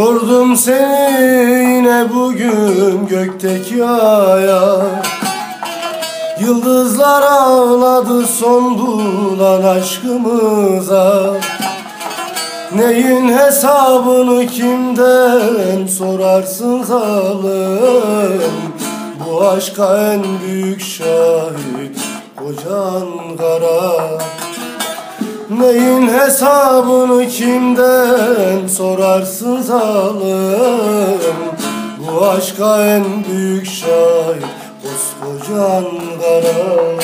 Buldum seni yine bugün gökteki aya Yıldızlar ağladı son bulan aşkımıza. Neyin hesabını kimden sorarsın zalim? Bu aşka en büyük şahit kocan kara Neyin hesabını kimden? Sorarsın zalim Bu aşka en büyük şahit koskoca Ankara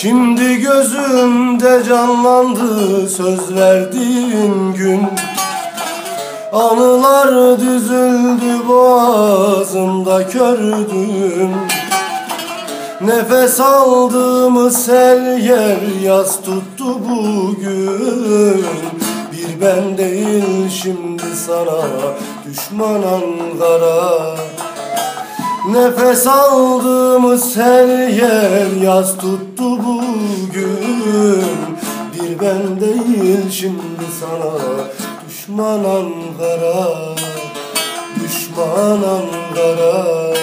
Şimdi gözümde canlandı söz verdiğin gün. Anılar düzüldü boğazımda kördüm Nefes aldığımı sel yer yaz tuttu bugün. Bir ben değil şimdi sana düşman Ankara Nefes aldığımı sel yer yaz tuttu bugün. Bir ben değil şimdi sana düşman Ankara Düşman Ankara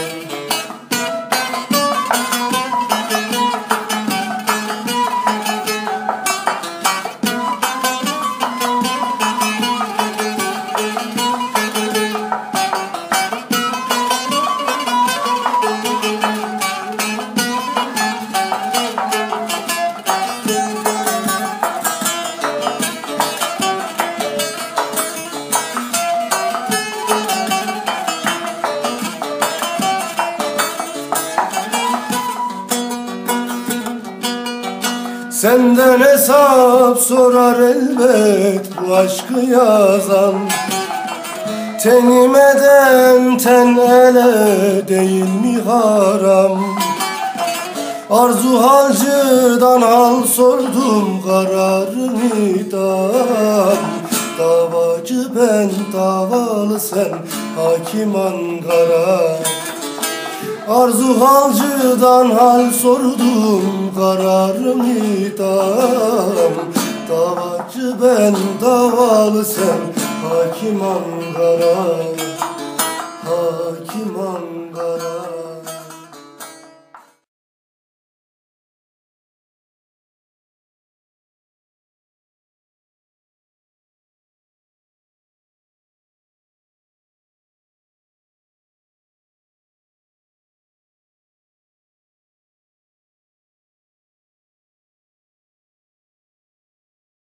Senden hesap sorar elbet bu aşkı yazan. Tenimeden ten ele değil mi haram? Arzu halcıdan hal sordum kararını idam Davacı ben davalı sen hakim Ankara Arzu halcıdan hal sordum kararım idam Davacı ben davalı sen hakim Ankara Hakim Ankara